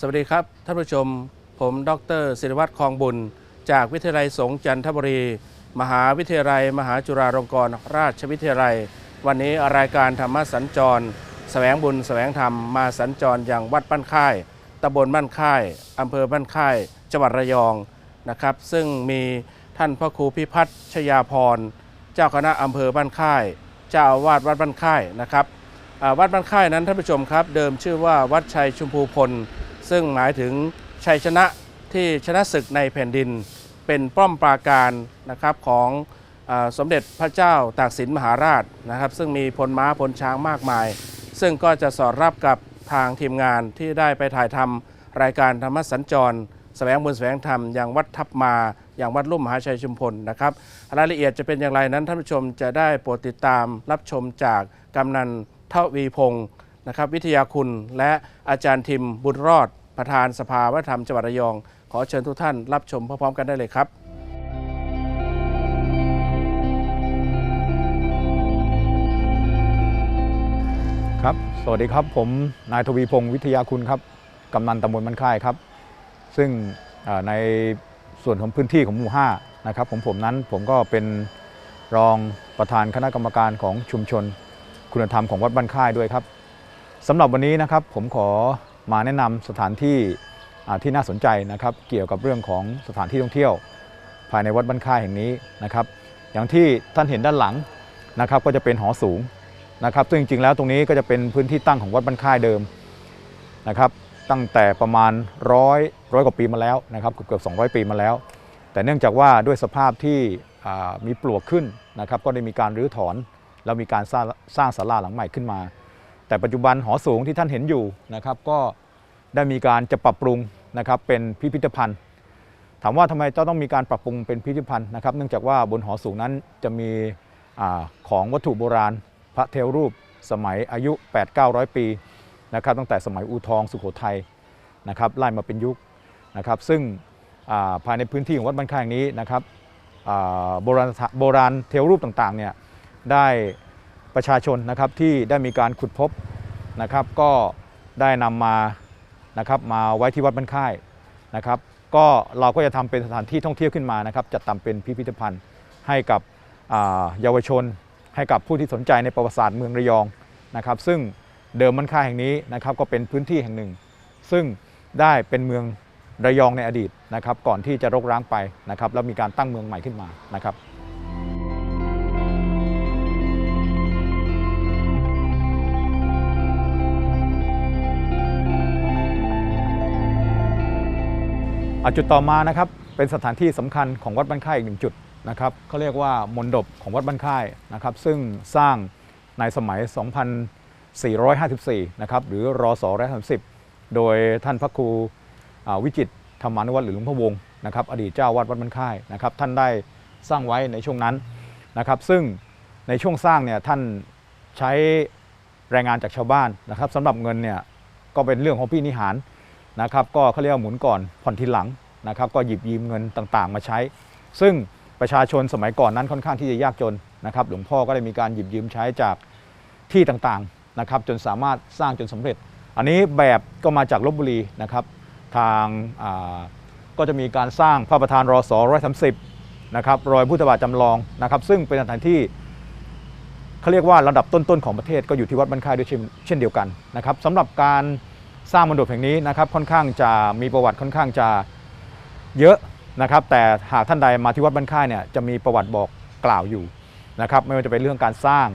สวัสดีครับ ท่านผู้ชม ผมดรศิริวัตรคลองบุญ จากวิทยาลัยสงฆ์จันทบุรี มหาวิทยาลัย มหาจุฬาลงกรณราชวิทยาลัย วันนี้รายการธรรมสัญจรแสวงบุญแสวงธรรมมาสัญจรอย่างวัดบ้านค่ายตำบลบ้านค่ายอำเภอบ้านค่ายจังหวัดระยองนะครับ ซึ่งมีท่านพระครูพิพัฒน์ชยาพร เจ้าคณะอำเภอบ้านค่าย เจ้าอาวาสวัดบ้านค่ายนะครับวัดบ้านค่ายนั้นท่านผู้ชมครับ เดิมชื่อว่าวัดชัยชุมพูพล ซึ่งหมายถึงชัยชนะที่ชนะศึกในแผ่นดิน เป็นป้อมปราการนะครับของอสมเด็จพระเจ้าตากสินมหาราชนะครับ ซึ่งมีพลม้าพลช้างมากมาย ซึ่งก็จะสอดรับกับทางทีมงานที่ได้ไปถ่ายทำรายการธรรมสัญจรแสวงบุญแสวงธรรมอย่างวัดทับมา อย่างวัดลุ่มมหาชัยชุมพลนะครับรายละเอียดจะเป็นอย่างไรนั้นท่านผู้ชมจะได้โปรดติดตามรับชมจากกำนันเทวีพงศ์นะครับวิทยาคุณและอาจารย์ทิมบุญรอด ประธานสภาวัฒนธรรมจังหวัดระยอง ขอเชิญทุกท่านรับชมพร้อมๆกันได้เลยครับครับ สวัสดีครับ ผมนายทวีพงศ์วิทยาคุณครับ กำนันตำบลมันค่ายครับ ซึ่งในส่วนของพื้นที่ของหมู่5นะครับของผมนั้นผมก็เป็นรองประธานคณะกรรมการของชุมชน คุณธรรมของวัดบ้านค่ายด้วยครับสำหรับวันนี้นะครับผมขอ มาแนะนำสถานที่ที่น่าสนใจนะครับ เกี่ยวกับเรื่องของสถานที่ท่องเที่ยว ภายในวัดบ้านค่ายแห่งนี้นะครับ อย่างที่ท่านเห็นด้านหลังนะครับก็จะเป็นหอสูงนะครับ ซึ่งจริงๆแล้วตรงนี้ก็จะเป็นพื้นที่ตั้งของวัดบ้านค่ายเดิมนะครับ ตั้งแต่ประมาณร้อยร้อยกว่าปีมาแล้วนะครับเกือบ200 ปีมาแล้ว แต่เนื่องจากว่าด้วยสภาพที่มีปลวกขึ้นนะครับ ก็ได้มีการรื้อถอนแล้วมีการสร้างสร้างศาลาหลังใหม่ขึ้นมา แต่ปัจจุบันหอสูงที่ท่านเห็นอยู่นะครับ ก็ได้มีการจะปรับปรุงนะครับเป็นพิพิธภัณฑ์ ถามว่าทำไมจะต้องมีการปรับปรุงเป็นพิพิธภัณฑ์นะครับ เนื่องจากว่าบนหอสูงนั้นจะมีอของวัตถุโบราณ พระเทวรูปสมัยอายุ 8-900 ปีนะครับตั้งแต่สมัยอูทองสุโขทัยนะครับไล่มาเป็นยุคนะครับซึ่งาภายในพื้นที่ของวัดบ้านค่ายแห่งนี้นะครับโบราณโบราณเทวรูปต่างๆเนี่ยได้ ประชาชนนะครับที่ได้มีการขุดพบนะครับ ก็ได้นำมานะครับมาไว้ที่วัดบ้านค่ายนะครับ ก็เราก็จะทำเป็นสถานที่ท่องเที่ยวขึ้นมานะครับจัดทำเป็นพิพิธภัณฑ์ให้กับเยาวชน ให้กับผู้ที่สนใจในประวัติศาสตร์เมืองระยองนะครับ ซึ่งเดิมมันค่ายแห่งนี้นะครับก็เป็นพื้นที่แห่งหนึ่ง ซึ่งได้เป็นเมืองระยองในอดีตนะครับ ก่อนที่จะรกร้างไปนะครับแล้วมีการตั้งเมืองใหม่ขึ้นมานะครับ จุดต่อมานะครับเป็นสถานที่สำคัญของวัดบ้านค่ายอีกหนึ่งจุดนะครับเขาเรียกว่ามณฑปของวัดบ้านค่ายนะครับ ซึ่งสร้างในสมัย 2454 นะครับหรือรศ130 โดยท่านพระครูวิจิตธรรมานุวัตรหรือหลวงพ่อวงนะครับอดีตเจ้าวาดวัดบ้านค่ายนะครับท่านได้สร้างไว้ในช่วงนั้นนะครับซึ่งในช่วงสร้างเนี่ยท่านใช้แรงงานจากชาวบ้านนะครับสำหรับเงินเนี่ยก็เป็นเรื่องของพี่นิหารนะครับก็เขาเรียกว่าหมุนก่อนผ่อนทีหลัง นะครับก็หยิบยืมเงินต่างๆ มาใช้ ซึ่งประชาชนสมัยก่อนนั้นค่อนข้างที่จะยากจนนะครับหลวงพ่อก็ได้มีการหยิบยืมใช้จากที่ต่างๆนะครับจนสามารถสร้างจนสำเร็จ อันนี้แบบก็มาจากลบบุรีนะครับทางก็จะมีการสร้างพระประธานรอสร้อยสามสิบนะครับรอยพุทธบาทจำลองนะครับ ซึ่งเป็นสถานที่เขาเรียกว่าระดับต้นๆของประเทศก็อยู่ที่วัดบ้านค่ายด้วยเช่นเช่นเดียวกันนะครับสำหรับการสร้างมณฑปแห่งนี้นะครับค่อนข้างจะมีประวัติค่อนข้างจะ เยอะนะครับ แต่หากท่านใดมาที่วัดบ้านค่ายเนี่ยจะมีประวัติบอกกล่าวอยู่นะครับ ไม่ว่าจะเป็นเรื่องการสร้าง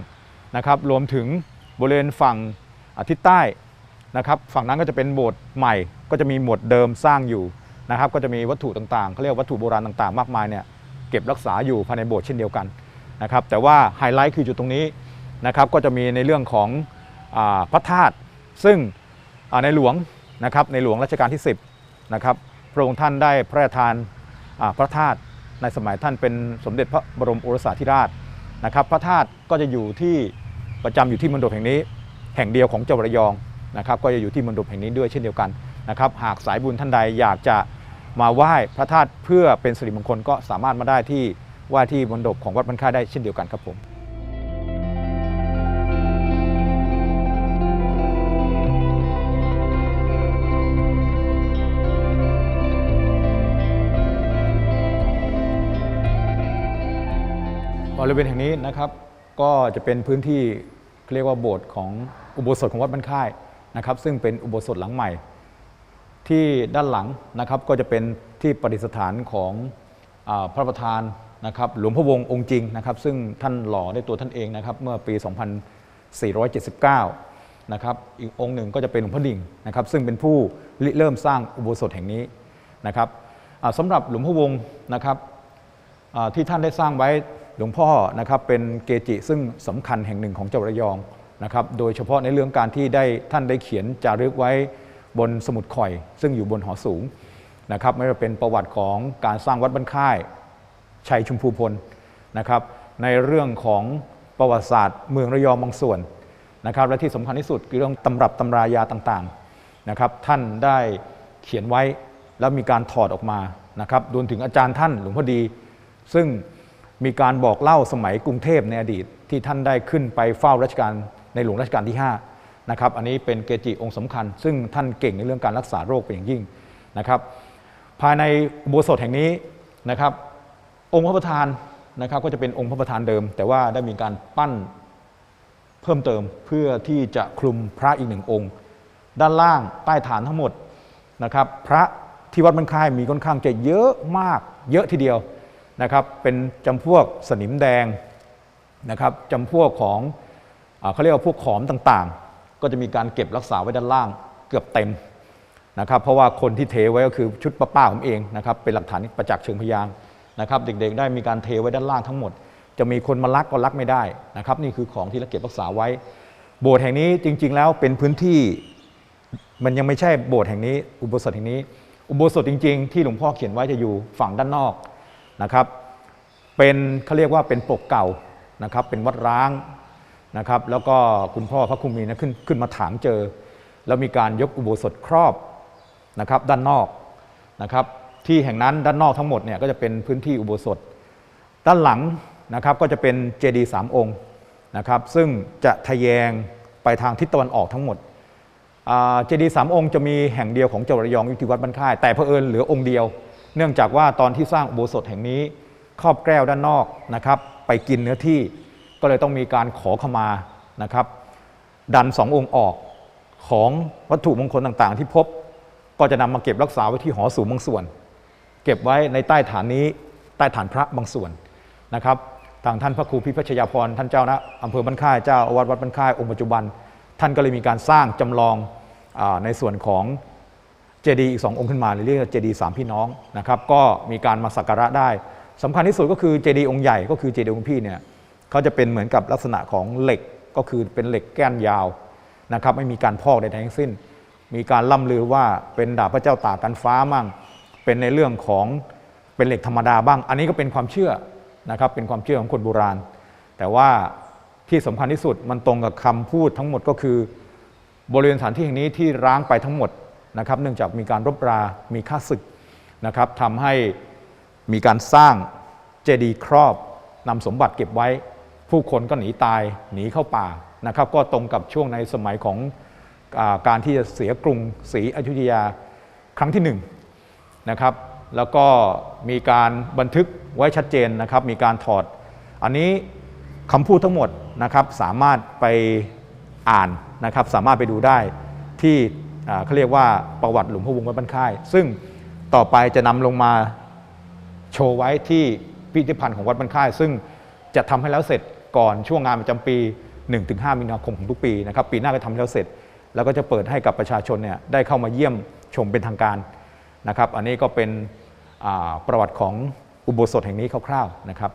นะครับ รวมถึงบริเวณฝั่งอาทิศใต้นะครับ ฝั่งนั้นก็จะเป็นโบสถ์ใหม่ ก็จะมีโบสถ์เดิมสร้างอยู่นะครับ ก็จะมีวัตถุต่างๆเขาเรียกวัตถุโบราณต่างๆ มากมายเนี่ยเก็บรักษาอยู่ภายในโบสถ์เช่นเดียวกันนะครับ แต่ว่าไฮไลท์คือจุดตรงนี้นะครับ ก็จะมีในเรื่องของอพระธาตุซึ่งในหลวงนะครับในหลวงรัชกาลที่ 10นะครับ พระองค์ท่านได้พระราชทานพระธาตุในสมัยท่านเป็นสมเด็จพระบรมโอรสาธิราชนะครับ พระธาตุก็จะอยู่ที่ประจำอยู่ที่มณฑปแห่งนี้ แห่งเดียวของจังหวัดระยองนะครับ ก็จะอยู่ที่มณฑปแห่งนี้ด้วยเช่นเดียวกันนะครับ หากสายบุญท่านใดอยากจะมาไหว้พระธาตุเพื่อเป็นสิริมงคลก็สามารถมาได้ที่ว่าที่มณฑปของวัดบรรค่าได้เช่นเดียวกันครับผม ริเวณแห่งนี้นะครับ ก็จะเป็นพื้นที่เรียกว่าโบสถ์ของอุโบสถของวัดบ้านค่ายนะครับ ซึ่งเป็นอุโบสถหลังใหม่ ที่ด้านหลังนะครับก็จะเป็นที่ประดิษฐานของอพระประธานนะครับ หลวงพ่อวงศ์องค์จริงนะครับ ซึ่งท่านหล่อด้วยตัวท่านเองนะครับ เมื่อปี 2479 นะครับ อีกองค์หนึ่งก็จะเป็นหลวงพ่อดิ่งนะครับ ซึ่งเป็นผู้ริเริ่มสร้างอุโบสถแห่งนี้นะครับสำหรับหลวงพ่อวงศ์นะครับที่ท่านได้สร้างไว้ หลวงพ่อนะครับเป็นเกจิซึ่งสำคัญแห่งหนึ่งของจังหวัดระยองนะครับโดยเฉพาะในเรื่องการที่ได้ท่านได้เขียนจารึกไว้บนสมุดข่อย ซึ่งอยู่บนหอสูงนะครับไม่ว่าเป็นประวัติของการสร้างวัดบ้านค่ายชัยชุมพูพลนะครับในเรื่องของประวัติศาสตร์ เมืองระยองบางส่วนนะครับและที่สำคัญที่สุดคือเรื่องตำรับตำรายาต่างๆนะครับท่านได้เขียนไว้แล้วมีการถอดออกมานะครับรวมถึงอาจารย์ท่านหลวงพ่อดี ซึ่ง มีการบอกเล่าสมัยกรุงเทพในอดีตที่ท่านได้ขึ้นไปเฝ้ารัชกาลในหลวงรัชกาลที่5นะครับอันนี้เป็นเกจิองค์สำคัญ ซึ่งท่านเก่งในเรื่องการรักษาโรคเป็นอย่างยิ่งนะครับ ภายในอุโบสถแห่งนี้นะครับ องค์พระประธานนะครับก็จะเป็นองค์พระประธานเดิม แต่ว่าได้มีการปั้นเพิ่มเติมเพื่อที่จะคลุมพระอีกหนึ่งองค์ ด้านล่างใต้ฐานทั้งหมดนะครับ พระที่วัดมันค่ายมีค่อนข้างจะเยอะมากเยอะทีเดียว นะครับเป็นจำพวกสนิมแดงนะครับจำพวกของอเขาเรียกว่าพวกขอมต่างๆ ก็จะมีการเก็บรักษาไว้ด้านล่างเกือบเต็มนะครับเพราะว่าคนที่เทไว้ก็คือชุดป้าป้าผมเองนะครับเป็นหลักฐานประจักษ์เชิงพยานนะครับเด็กๆได้มีการเทไว้ด้านล่างทั้งหมด จะมีคนมาลักก็ลักไม่ได้นะครับนี่คือของที่เราเก็บรักษาไว้ โบสถ์แห่งนี้จริง ๆ แล้วเป็นพื้นที่มันยังไม่ใช่โบสถ์แห่งนี้ อุโบสถแห่งนี้ อุโบสถจริง ๆ ที่หลวงพ่อเขียนไว้จะอยู่ฝั่งด้านนอก นะครับเป็นเขาเรียกว่าเป็นปกเก่านะครับเป็นวัดร้างนะครับแล้วก็คุณพ่อพระคุมีนะขึ้นขึ้นมาถางเจอ แล้วมีการยกอุโบสถครอบนะครับด้านนอกนะครับที่แห่งนั้นด้านนอกทั้งหมดเนี่ยก็จะเป็นพื้นที่อุโบสถ ด้านหลังนะครับก็จะเป็นเจดีย์สามองค์นะครับซึ่งจะทะแยงไปทางทิศตะวันออกทั้งหมดเจดีย์สามองค์จะมีแห่งเดียวของจังหวัดระยองอยู่ที่วัดบ้านค่าย แต่เผอิญเหลือองค์เดียว เนื่องจากว่าตอนที่สร้างอุโบสถแห่งนี้ครอบแก้วด้านนอกนะครับ ไปกินเนื้อที่ก็เลยต้องมีการขอขมานะครับ ดันสององค์ออกของวัตถุมงคลต่างๆ ที่พบก็จะนำมาเก็บรักษาไว้ที่หอสูงบางส่วน เก็บไว้ในใต้ฐานนี้ใต้ฐานพระบางส่วนนะครับทางท่านพระครูพิพัชยาพรท่านเจ้านะอำเภอบ้านค่ายเจ้าอาวาสวัดบ้านค่ายองค์ปัจจุบัน ท่านก็เลยมีการสร้างจำลองอในส่วนของ เจดีย์อีกสององค์ขึ้นมาเรียกว่าเจดีย์สามพี่น้องนะครับก็มีการมาสักการะได้สำคัญที่สุดก็คือเจดีย์องค์ใหญ่ก็คือเจดีย์องค์พี่เนี่ยเขาจะเป็นเหมือนกับลักษณะของเหล็กก็คือเป็นเหล็กแก้นยาวนะครับไม่มีการพอกใดทั้งสิ้น มีการล่ำลือว่าเป็นดาบพระเจ้าตากกันฟ้ามั่ง เป็นในเรื่องของเป็นเหล็กธรรมดาบ้าง อันนี้ก็เป็นความเชื่อนะครับเป็นความเชื่อของคนโบราณ แต่ว่าที่สำคัญที่สุดมันตรงกับคำพูดทั้งหมดก็คือบริเวณสถานที่แห่งนี้ที่ร้างไปทั้งหมด นะครับเนื่องจากมีการรบรา มีค่าศึกนะครับทำให้มีการสร้างเจดีย์ครอบนำสมบัติเก็บไว้ ผู้คนก็หนีตายหนีเข้าป่านะครับ ก็ตรงกับช่วงในสมัยของอาการที่จะเสียกรุงศรีอยุธยาครั้งที่หนึ่งนะครับ แล้วก็มีการบันทึกไว้ชัดเจนนะครับ มีการถอด อันนี้คำพูดทั้งหมดนะครับสามารถไปอ่านนะครับ สามารถไปดูได้ที่ เขาเรียกว่าประวัติหลวงพ่อวงวัดบ้านค่าย ซึ่งต่อไปจะนำลงมาโชว์ไว้ที่พิพิธภัณฑ์ของวัดบ้านค่าย ซึ่งจะทำให้แล้วเสร็จก่อนช่วงงานประจำปี 1-5 มีนาคมของทุกปีนะครับปีหน้าก็ทำแล้วเสร็จ แล้วก็จะเปิดให้กับประชาชนเนี่ยได้เข้ามาเยี่ยมชมเป็นทางการนะครับ อันนี้ก็เป็นประวัติของอุโบสถแห่งนี้คร่าวๆนะครับ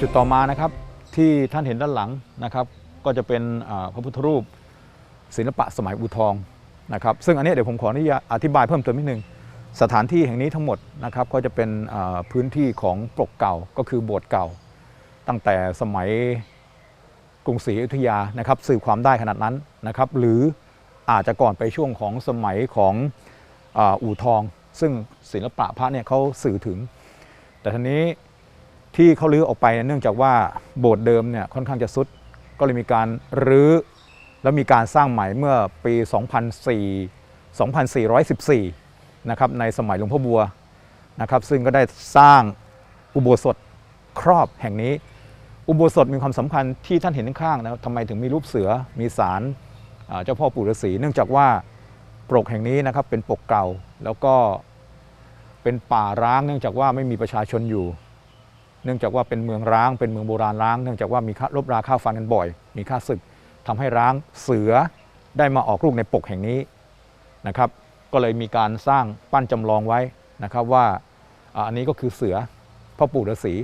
จุดต่อมานะครับที่ท่านเห็นด้านหลังนะครับ ก็จะเป็นพระพุทธรูป ศิลปะสมัยอูทองนะครับ ซึ่งอันนี้เดี๋ยวผมขออนุญาตอธิบายเพิ่มเติมนิดนึงสถานที่แห่งนี้ทั้งหมดนะครับก็จะเป็นพื้นที่ของปกเก่าก็คือโบสถ์เก่า ตั้งแต่สมัยกรุงศรีอยุธยานะครับสื่อความได้ขนาดนั้นนะครับ หรืออาจจะก่อนไปช่วงของสมัยของอาอู่ทอง ซึ่งศิลปะพระเนี่ยเขาสื่อถึง แต่ทีนี้ ที่เขาลื้อออกไปเนื่องจากว่าโบสถ์เดิมเนี่ยค่อนข้างจะสุด ก็เลยมีการรื้อ แล้วมีการสร้างใหม่เมื่อปี 2004 2414 นะครับในสมัยหลวงพ่อบัวนะครับซึ่งก็ได้สร้างอุโบสถครอบแห่งนี้ อุโบสถมีความสำคัญที่ท่านเห็นข้างๆนะทำไมถึงมีรูปเสือมีสารเจ้าพ่อปู่ฤาษีเนื่องจากว่าปกแห่งนี้นะครับเป็นปกเก่าแล้วก็เป็นป่าร้างเนื่องจากว่าไม่มีประชาชนอยู่ เนื่องจากว่าเป็นเมืองร้างเป็นเมืองโบราณร้าง เนื่องจากว่ามีค่ารบราค่าฟันกันบ่อย มีค่าศึกทำให้ร้างเสือได้มาออกลูกในปกแห่งนี้นะครับ ก็เลยมีการสร้างปั้นจำลองไว้นะครับว่าอันนี้ก็คือเสือพ่อปู่ฤาษี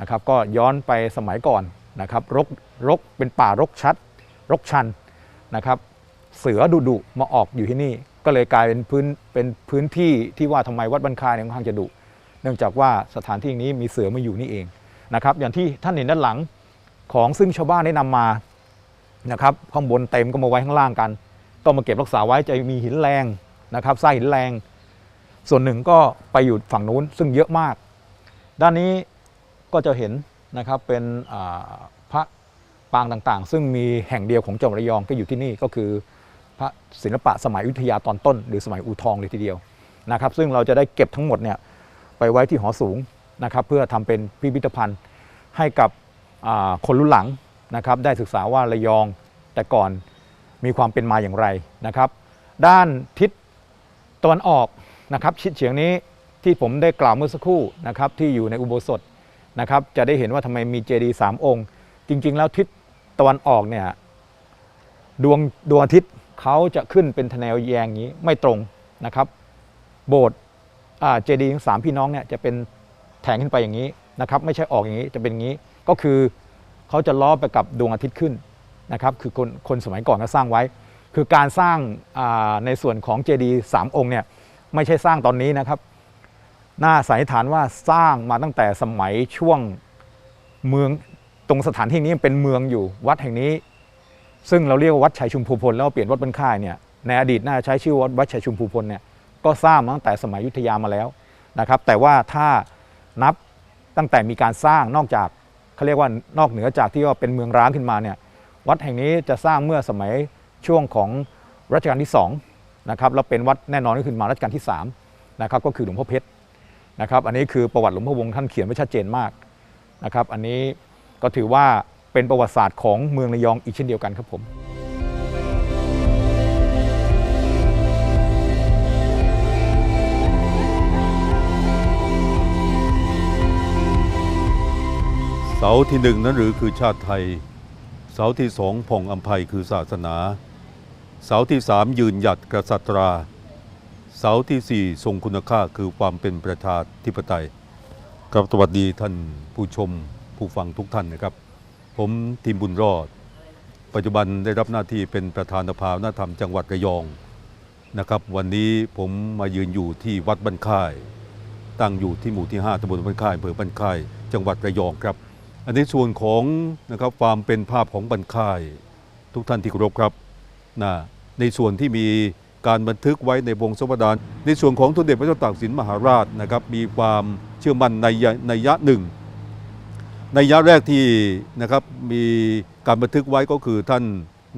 นะครับก็ย้อนไปสมัยก่อนนะครับรกรกเป็นป่ารกชัด รกชันนะครับเสือดุดุมาออกอยู่ที่นี่ ก็เลยกลายเป็นพื้นเป็นพื้นที่ที่ว่าทำไมวัดบันคายเนี่ยค่อนข้างจะดุ เนื่องจากว่าสถานที่นี้มีเสือมาอยู่นี่เองนะครับ อย่างที่ท่านเห็นด้านหลังของซึ่งชาวบ้านได้นำมานะครับข้างบนเต็มก็มาไว้ข้างล่างกันก็มาเก็บรักษาไว้จะมีหินแรงนะครับทรายหินแรง ส่วนหนึ่งก็ไปอยู่ฝั่งนู้นซึ่งเยอะมาก ด้านนี้ก็จะเห็นนะครับเป็นพระปางต่างๆ ซึ่งมีแห่งเดียวของจังหวัดระยองก็อยู่ที่นี่ก็คือพระศิลปะสมัยอยุธยาตอนต้น หรือสมัยอูทองเลยทีเดียวนะครับ ซึ่งเราจะได้เก็บทั้งหมดเนี่ย ไปไว้ที่หอสูงนะครับเพื่อทำเป็นพิพิธภัณฑ์ให้กับคนรุ่นหลังนะครับได้ศึกษาว่าระยองแต่ก่อนมีความเป็นมาอย่างไรนะครับ ด้านทิศตะวันออกนะครับชิดเฉียงนี้ที่ผมได้กล่าวเมื่อสักครู่นะครับที่อยู่ในอุโบสถนะครับจะได้เห็นว่าทำไมมีเจดีย์สามองค์ จริง ๆ แล้วทิศตะวันออกเนี่ยดวงดวงอาทิตย์เขาจะขึ้นเป็นทะแนวแยงอย่างนี้ไม่ตรงนะครับ โบสถ์ เจดีย์ทั้งสามพี่น้องเนี่ยจะเป็นแทงขึ้นไปอย่างนี้นะครับไม่ใช่ออกอย่างนี้จะเป็นอย่างนี้ก็คือเขาจะล้อไปกับดวงอาทิตย์ขึ้นนะครับคือคนคนสมัยก่อนก็สร้างไว้ คือการสร้างาในส่วนของเจดีย์สามองค์เนี่ยไม่ใช่สร้างตอนนี้นะครับ น่าสันนิษฐานว่าสร้างมาตั้งแต่สมัยช่วงเมืองตรงสถานที่นี้เป็นเมืองอยู่วัดแห่งนี้ ซึ่งเราเรียกว่าวัดชัยชุมพูพลแล้วเปลี่ยนวัดบรรค่ายเนี่ยในอดีตน่าใช้ชื่อวัดวัดชัยชุมพูพลเนี่ย ก็สร้างตั้งแต่สมัยยุทธยามาแล้วนะครับแต่ว่าถ้านับตั้งแต่มีการสร้างนอกจากเขาเรียกว่านอกเหนือจากที่ว่าเป็นเมืองร้างขึ้นมาเนี่ยวัดแห่งนี้จะสร้างเมื่อสมัยช่วงของรัชกาลที่2นะครับแล้วเป็นวัดแน่นอนก็คือมารัชกาลที่3นะครับก็คือหลวงพ่อเพชรนะครับอันนี้คือประวัติหลวงพ่อวงท่านเขียนไว้ชัดเจนมากนะครับอันนี้ก็ถือว่าเป็นประวัติศาสตร์ของเมืองระยองอีกเช่นเดียวกันครับผม เสาที่หนึ่งนั้นหรือคือชาติไทย เสาที่สองผ่องอัมภัยคือศาสนา เสาที่สามยืนหยัดกษัตรา เสาที่สี่ทรงคุณค่าคือความเป็นประชาธิปไตย ครับสวัสดีท่านผู้ชมผู้ฟังทุกท่านนะครับ ผมทีมบุญรอด ปัจจุบันได้รับหน้าที่เป็นประธานสภาวัฒนธรรมจังหวัดระยองนะครับ วันนี้ผมมายืนอยู่ที่วัดบ้านค่าย ตั้งอยู่ที่หมู่ที่ 5ตำบลบ้านค่ายอำเภอบ้านค่าย จังหวัดระยองครับ อันนี้ส่วนของนะครับความเป็นภาพของบ้านค่าย ทุกท่านที่เคารพครับนะในส่วนที่มีการบันทึกไว้ในวงสวดาน ในส่วนของทุนเด็จพระเจ้าตากสินมหาราชนะครับมีความเชื่อมั่นในในยะหนึ่งในยะแรกที่นะครับมีการบันทึกไว้ก็คือท่าน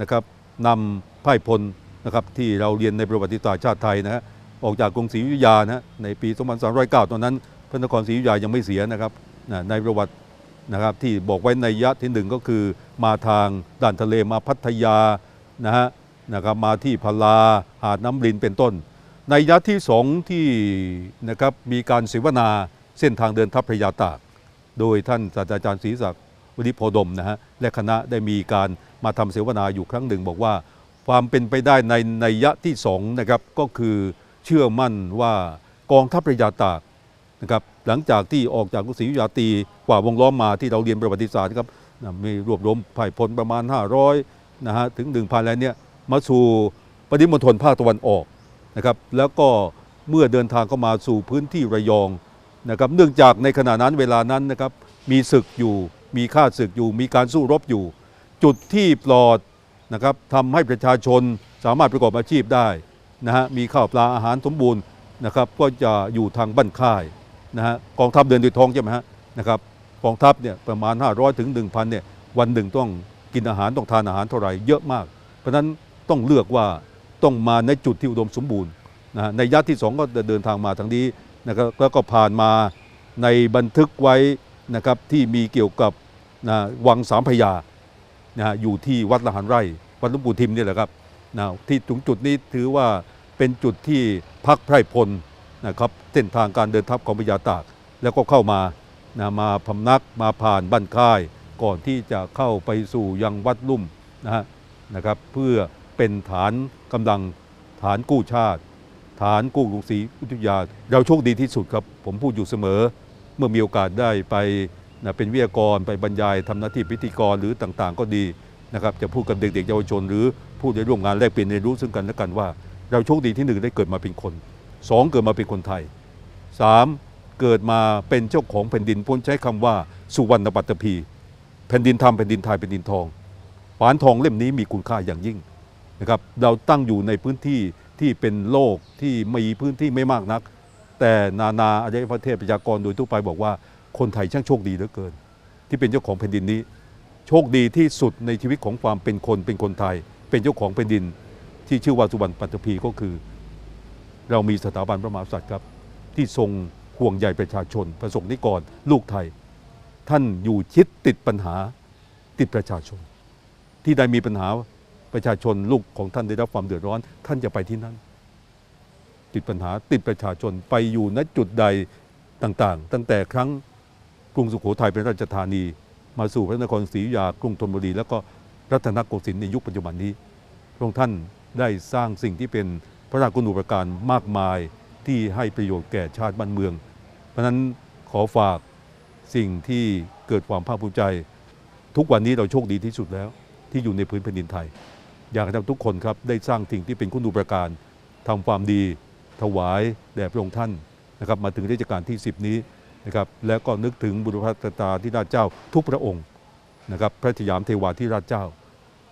นะครับนำไพ่พลนะครับที่เราเรียนในประวัติศาสตร์ชาติไทยนะฮะออกจากกรุงศรีอยุธยานะฮะในปี 2309 ตอนนั้นพระนครศรีอยุธยายังไม่เสียนะครับนะในประวัติ นะครับที่บอกไว้ในยะที่หนึ่งก็คือ มาทางด่านทะเลมาพัทยานะฮะนะครับมาที่พลาหาดน้ำรินเป็นต้น ในยะที่สองที่นะครับมีการเสวนาเส้นทางเดินทัพพระยาตาก โดยท่านศาสตราจารย์ศรีศักดิ์วณิโพดมนะฮะและคณะได้มีการมาทำเสวนาอยู่ครั้งหนึ่ง บอกว่าความเป็นไปได้ในในยะที่สองนะครับก็คือเชื่อมั่นว่ากองทัพพระยาตาก นะครับหลังจากที่ออกจากกรุงศรีอยุธยาตีกว่าวงล้อมมาที่เราเรียนประวัติศาสตร์ครับนะมีรวบรวมผ่ายพลประมาณ 500นะฮะถึง1,000แล้วเนี่ยมาสู่ปริมณฑลภาคตะวันออกนะครับแล้วก็เมื่อเดินทางเข้ามาสู่พื้นที่ระยองนะครับเนื่องจากในขณะนั้นเวลานั้นนะครับมีศึกอยู่มีข้าศึกอยู่ มีการสู้รบอยู่ จุดที่ปลอดนะครับทำให้ประชาชนสามารถประกอบอาชีพได้นะฮะมีข้าวปลาอาหารสมบูรณ์นะครับก็จะอยู่ทางบ้านค่าย นะฮะกองทัพเดินโดยท้องใช่ไหมฮะนะครับกองทัพเนี่ยประมาณ 500ถึง1,000เนี่ยวันหนึ่งต้องกินอาหารต้องทานอาหารเท่าไหร่เยอะมาก เพราะฉะนั้นต้องเลือกว่าต้องมาในจุดที่อุดมสมบูรณ์นะฮะในยัดที่สองก็เดินทางมาทางนี้นะครับแล้วก็ผ่านมาในบันทึกไว้นะครับที่มีเกี่ยวกับนะวังสามพระยานะฮะอยู่ที่วัดละหันไร่ วัดลวงปู่ทิมนี่แหละครับนะที่ตรงจุดนี้ถือว่าเป็นจุดที่พักไพรพล นะครับเส้นทางการเดินทัพของพญาตากแล้วก็เข้ามานะมาพำนักมาผ่านบ้านค่าย ก่อนที่จะเข้าไปสู่ยังวัดลุ่มนะฮะนะครับ เพื่อเป็นฐานกำลังฐานกู้ชาติ ฐานกู้กรุงศรีอยุธยา เราโชคดีที่สุดครับ ผมพูดอยู่เสมอ เมื่อมีโอกาสได้ไปนะเป็นวิทยากรไปบรรยายทำหน้าที่พิธีกรหรือต่างๆ ก็ดีนะครับจะพูดกับเด็กๆเยาวชน หรือพูดในร่วมงานแลกเปลี่ยนเรียนรู้ซึ่งกันและกันว่า เราโชคดีที่หนึ่งได้เกิดมาเป็นคน สองเกิดมาเป็นคนไทยสามเกิดมาเป็นเจ้าของแผ่นดินพ้นใช้คำว่าสุวรรณปัตตภีแผ่นดินธรรมแผ่นดินไทยแผ่นดินทองปานทองเล่มนี้มีคุณค่าอย่างยิ่งนะครับเราตั้งอยู่ในพื้นที่ที่เป็นโลกที่มีพื้นที่ไม่มากนัก แต่นานาอารยประเทศประชากรโดยทั่วไปบอกว่าคนไทยช่างโชคดีเหลือเกิน ที่เป็นเจ้าของแผ่นดินนี้ โชคดีที่สุดในชีวิตของความเป็นคนเป็นคนไทย เป็นเจ้าของแผ่นดิน ที่ชื่อว่าสุวรรณปัตตภีก็คือ เรามีสถาบันพระมหากษัตริย์ครับ ที่ทรงห่วงใยประชาชน ประสงค์นิกร ลูกไทย ท่านอยู่ชิดติดปัญหาติดประชาชน ที่ใดมีปัญหาประชาชนลูกของท่านได้รับความเดือดร้อน ท่านจะไปที่นั่น ติดปัญหาติดประชาชนไปอยู่ณจุดใดต่างๆ ตั้งแต่ครั้งกรุงสุโขทัยเป็นราชธานี มาสู่พระนครศรีอยุธยากรุงธนบุรี แล้วก็รัตนโกสินทร์ในยุคปัจจุบันนี้พระองค์ท่านได้สร้างสิ่งที่เป็น พระราชกุณูปการมากมายที่ให้ประโยชน์แก่ชาติบ้านเมือง เพราะนั้นขอฝากสิ่งที่เกิดความภาคภูมิใจ ทุกวันนี้เราโชคดีที่สุดแล้ว ที่อยู่ในพื้นแผ่นดินไทย อยากให้ทุกคนครับได้สร้างสิ่งที่เป็นคุณูปการทำความดีถวายแด่พระองค์ท่านนะครับมาถึงรัชกาลที่ 10 นี้นะครับแล้วก็นึกถึงบุรพตาที่ราชเจ้าทุกพระองค์นะครับพระชยามเทวาที่ราชเจ้า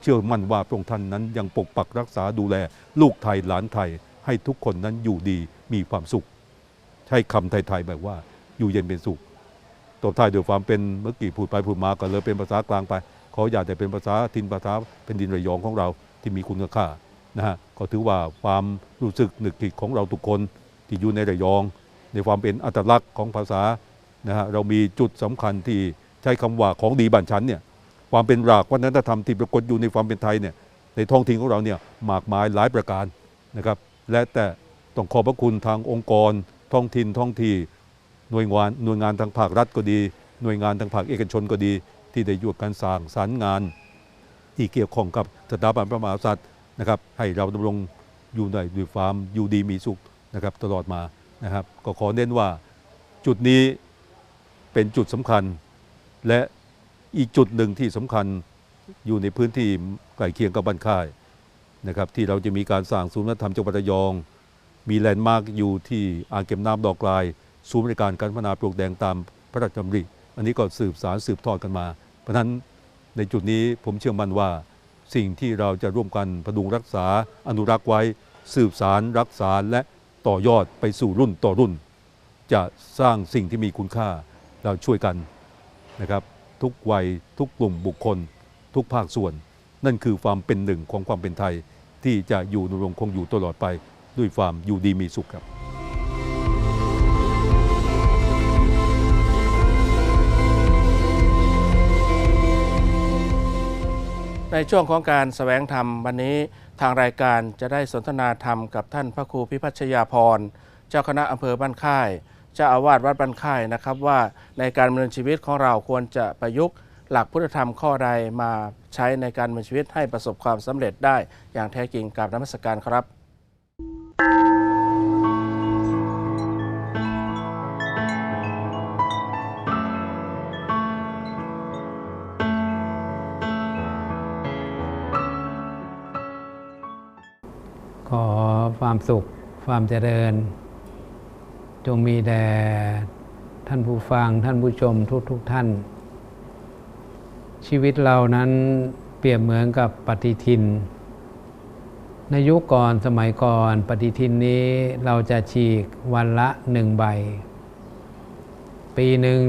เชื่อมั่นว่าพระองค์ท่านนั้นยังปกปักรักษาดูแล ลูกไทยหลานไทยให้ทุกคนนั้นอยู่ดีมีความสุข ใช้คำไทยๆแบบว่าอยู่เย็นเป็นสุขตบท้ายด้วยความเป็นเมื่อกี้พูดไปพูดมาก็เลยเป็นภาษากลางไป ขออย่าแต่เป็นภาษาทินภาษาเป็นดินระยองของเราที่มีคุณค่านะฮะก็ถือว่าความรู้สึกนึกคิดของเราทุกคนที่อยู่ในระยอง ในความเป็นอัตลักษณ์ของภาษานะฮะเรามีจุดสำคัญที่ใช้คำว่าของดีบ้านชั้นเนี่ย ความเป็นรากวัฒนธรรมที่ปรากฏอยู่ในความเป็นไทยเนี่ยในท้องถิ่นของเราเนี่ยมากมายหลายประการนะครับ และแต่ต้องขอบพระคุณทางองค์กร ท้องถิ่นท้องที่หน่วยงานหน่วยงานทางภาครัฐก็ดี หน่วยงานทางภาคเอกชนก็ดี ที่ได้ยู่การสร้างสรรงาน ที่เกี่ยวข้องกับสถาบันพระมหากษัตริย์นะครับให้เราดำรงอยู่ในด้วยความอยู่ดีมีสุขนะครับตลอดมานะครับ ก็ขอเน้นว่าจุดนี้เป็นจุดสำคัญและ อีกจุดหนึ่งที่สำคัญอยู่ในพื้นที่ใกล้เคียงกับบ้านค่ายนะครับที่เราจะมีการสร้างศูนย์วัฒนธรรมจังหวัดระยอง มีแลนด์มาร์กอยู่ที่อ่างเก็บน้ำดอกลาย ศูนย์บริการการพัฒนาปลูกแดงตามพระราชดำริ อันนี้ก็สืบสารสืบทอดกันมา เพราะฉะนั้นในจุดนี้ผมเชื่อมั่นว่า สิ่งที่เราจะร่วมกันพดุงรักษาอนุรักษ์ไว้ สืบสารรักษาและต่อยอดไปสู่รุ่นต่อรุ่น จะสร้างสิ่งที่มีคุณค่าเราช่วยกันนะครับ ทุกวัย ทุกกลุ่มบุคคล ทุกภาคส่วน นั่นคือความเป็นหนึ่งของความเป็นไทย ที่จะอยู่ดำรงคงอยู่ตลอดไปด้วยความอยู่ดีมีสุขครับในช่วงของการแสวงธรรมวันนี้ทางรายการจะได้สนทนาธรรมกับท่านพระครูพิพัชยาพร เจ้าคณะอำเภอบ้านค่าย จ้าอาวาสวัดบ้านค่ายนะครับ ว่าในการดำเนินชีวิตของเราควรจะประยุกต์หลักพุทธธรรมข้อใดมาใช้ในการดำเนินชีวิตให้ประสบความสำเร็จได้อย่างแท้จริงกับนมัสการครับ ขอความสุขความเจริญ จงมีแด่ท่านผู้ฟังท่านผู้ชมทุกๆทท่าน ชีวิตเรานั้นเปรียบเหมือนกับปฏิทิน ในยุคก่อนสมัยก่อนปฏิทินนี้เราจะฉีกวันละหนึ่งใบปปีหนึ่ง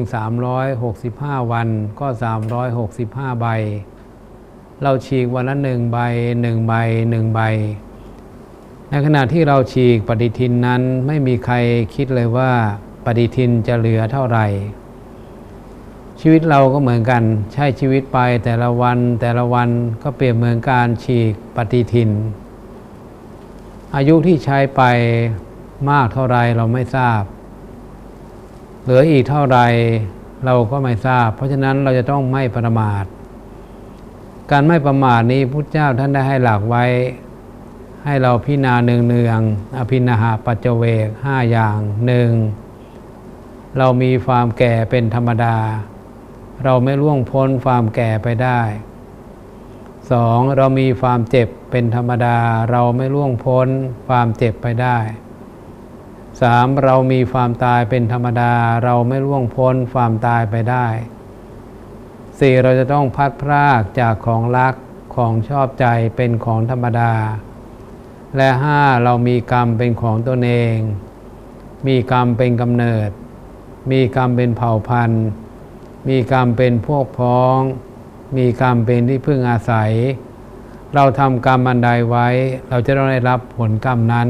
365 วันก็ 365 ใบ เราฉีกวันละหนึ่งใบหนึ่งใบหนึ่งใบ ในขณะที่เราฉีกปฏิทินนั้นไม่มีใครคิดเลยว่าปฏิทินจะเหลือเท่าไหร่ ชีวิตเราก็เหมือนกัน ใช้ชีวิตไปแต่ละวันแต่ละวันก็เปรียบเหมือนการฉีกปฏิทิน อายุที่ใช้ไปมากเท่าไรเราไม่ทราบ เหลืออีกเท่าไรเราก็ไม่ทราบ เพราะฉะนั้นเราจะต้องไม่ประมาท การไม่ประมาทนี้พุทธเจ้าท่านได้ให้หลักไว้ ให้เราพิจารณาเนืองๆอภินาหาปัจเจเวกห้าอย่างหนึ่งเรามีความแก่เป็นธรรมดา เราไม่ล่วงพ้นความแก่ไปได้สองเรามีความเจ็บเป็นธรรมดา เราไม่ล่วงพ้นความเจ็บไปได้สามเรามีความตายเป็นธรรมดา เราไม่ล่วงพ้นความตายไปได้สี่เราจะต้องพัดพรากจากของรักของชอบใจเป็นของธรรมดา และห้าเรามีกรรมเป็นของตนเอง มีกรรมเป็นกำเนิด มีกรรมเป็นเผ่าพันธุ์ มีกรรมเป็นพวกพ้อง มีกรรมเป็นที่พึ่งอาศัย เราทำกรรมอันใดไว้ เราจะต้องได้รับผลกรรมนั้น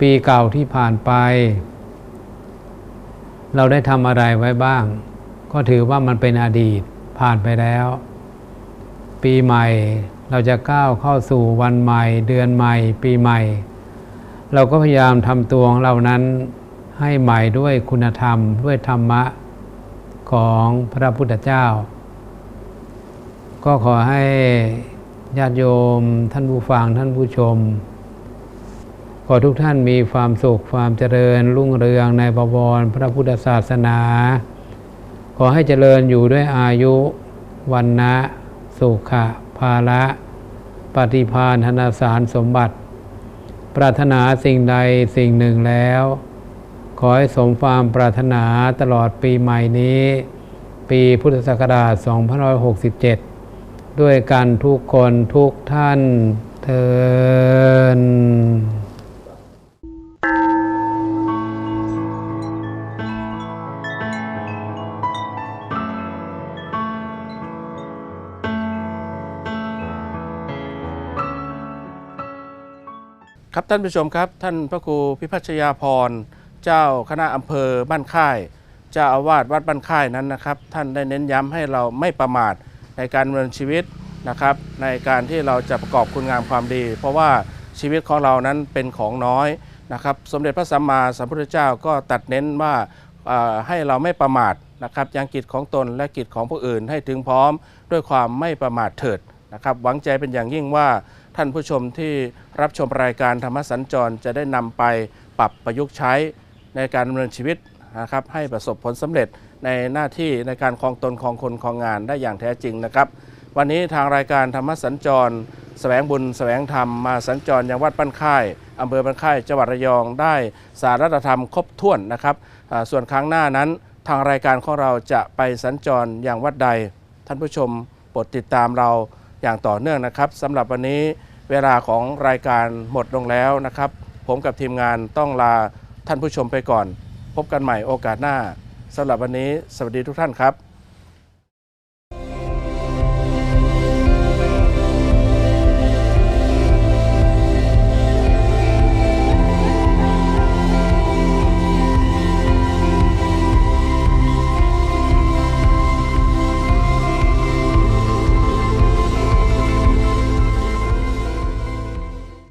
ปีเก่าที่ผ่านไป เราได้ทำอะไรไว้บ้าง ก็ถือว่ามันเป็นอดีตผ่านไปแล้ว ปีใหม่ เราจะก้าวเข้าสู่วันใหม่ เดือนใหม่ ปีใหม่ เราก็พยายามทำตัวของเรานั้นให้ใหม่ด้วยคุณธรรมด้วยธรรมะของพระพุทธเจ้า ก็ขอให้ญาติโยม ท่านผู้ฟังท่านผู้ชม ขอทุกท่านมีความสุขความเจริญรุ่งเรืองในบวรพระพุทธศาสนา ขอให้เจริญอยู่ด้วยอายุวันนะสุขะ ภาระ ปฏิพานธนาสารสมบัติ ปรารถนาสิ่งใดสิ่งหนึ่งแล้ว ขอให้สมความปรารถนาตลอดปีใหม่นี้ ปีพุทธศักราช 2567 ด้วยกันทุกคนทุกท่านเทิน ครับท่านผู้ชมครับ ท่านพระครูพิพัชยาพร เจ้าคณะอำเภอบ้านค่าย เจ้าอาวาสวัดบ้านค่ายนั้นนะครับ ท่านได้เน้นย้ำให้เราไม่ประมาทในการดำเนินชีวิตนะครับ ในการที่เราจะประกอบคุณงามความดี เพราะว่าชีวิตของเรานั้นเป็นของน้อยนะครับ สมเด็จพระสัมมาสัมพุทธเจ้าก็ตัดเน้นว่าให้เราไม่ประมาทนะครับยังกิจของตนและกิจของผู้อื่นให้ถึงพร้อมด้วยความไม่ประมาทเถิดนะครับหวังใจเป็นอย่างยิ่งว่า ท่านผู้ชมที่รับชมรายการธรรมสัญจรจะได้นำไปปรับประยุกต์ใช้ในการดำเนินชีวิตนะครับให้ประสบผลสำเร็จในหน้าที่ในการครองตนครองคนครองงานได้อย่างแท้จริงนะครับ วันนี้ทางรายการธรรมสัญจรแสวงบุญแสวงธรรมมาสัญจรยังวัดบ้านค่ายอำเภอบ้านค่ายจังหวัดระยองได้สารัตธรรมครบถ้วนนะครับส่วนครั้งหน้านั้นทางรายการของเราจะไปสัญจรอย่างวัดใด ท่านผู้ชมโปรดติดตามเราอย่างต่อเนื่องนะครับสำหรับวันนี้ เวลาของรายการหมดลงแล้วนะครับ ผมกับทีมงานต้องลาท่านผู้ชมไปก่อน พบกันใหม่โอกาสหน้าสำหรับวันนี้ สวัสดีทุกท่านครับ